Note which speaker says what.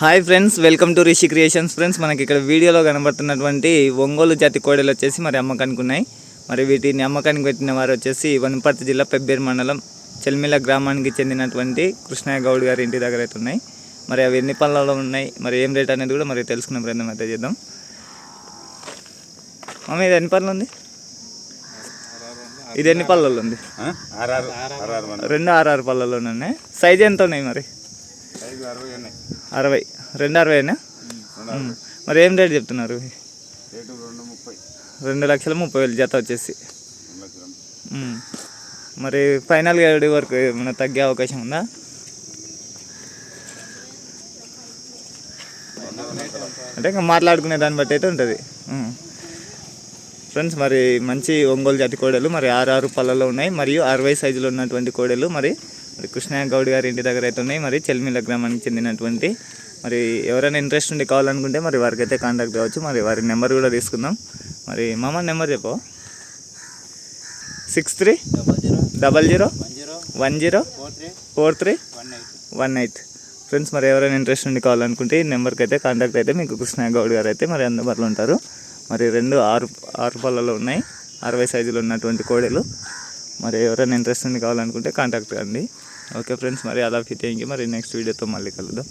Speaker 1: Hi friends welcome to Rishi creations friends మనకి ఇక్కడ వీడియోలో కనబడుతున్నటువంటి ఒంగోలు జాతి కోడలు వచ్చేసి మరి అమ్మకానికి ఉన్నాయి. మరి వీటిని అమ్మకానికి పెట్టిన వారు వచ్చేసి వనపర్తి జిల్లా పెబ్బేరు మండలం చెల్మిల గ్రామానికి చెందినటువంటి కృష్ణయ్య గౌడ్ గారి ఇంటి దగ్గర అయితే ఉన్నాయి. మరి అవి ఎన్ని పళ్ళలో ఉన్నాయి? మరి ఏం రేట్ అనేది కూడా మరి తెలుసుకునే ప్రయత్నం అయితే చేద్దాం. మమ్మీ ఇది ఎన్ని పళ్ళు ఉంది? ఇది ఎన్ని పళ్ళలో ఉంది? రెండు ఆరు ఆరు పళ్ళలో ఉన్నాయి. సైజ్ ఎంత ఉన్నాయి మరి?
Speaker 2: అరవై
Speaker 1: రెండు అరవైనా. మరి ఏం రేట్ చెప్తున్నారు?
Speaker 2: రెండు
Speaker 1: లక్షల ముప్పై వేలు జత వచ్చేసి. మరి ఫైనల్గా ఏడు వరకు ఏమైనా తగ్గే అవకాశం ఉందా? అంటే ఇంకా మాట్లాడుకునే దాన్ని బట్టి అయితే ఉంటుంది. ఫ్రెండ్స్ మరి మంచి ఒంగోలు జాతి కోడలు మరి ఆరు ఆరు పళ్ళలో ఉన్నాయి. మరియు అరవై సైజులో ఉన్నటువంటి కోడలు మరి మరి కృష్ణయ్య గౌడ్ గారి ఇంటి దగ్గర అయితే ఉన్నాయి. మరి చెల్మిల గ్రామానికి చెందినటువంటి మరి ఎవరైనా ఇంట్రెస్ట్ ఉండి కావాలనుకుంటే మరి వారికి అయితే కాంటాక్ట్ అవ్వచ్చు మరి వారి నెంబర్ కూడా తీసుకుందాం. మరి మామ నెంబర్ చెప్పు. Six three
Speaker 3: double zero one zero four three one eight.
Speaker 1: Friends మరి ఎవరైనా ఇంట్రెస్ట్ ఉండి కావాలనుకుంటే ఈ నెంబర్కి అయితే కాంటాక్ట్ అయితే మీకు కృష్ణ గౌడ్ గారు అయితే మరి అందుబాటులో ఉంటారు. మరి రెండు ఆరు ఆరు పళ్ళలో ఉన్నాయి. అరవై సైజులు ఉన్నటువంటి కోడెలు. మరి ఎవరైనా ఇంట్రెస్ట్ ఉంది కావాలనుకుంటే కాంటాక్ట్ కండి ఓకే ఫ్రెండ్స్ మరి అలా ఫిట్ ఫిటింగ్కి మరి నెక్స్ట్ వీడియోతో మళ్ళీ కలుద్దాం.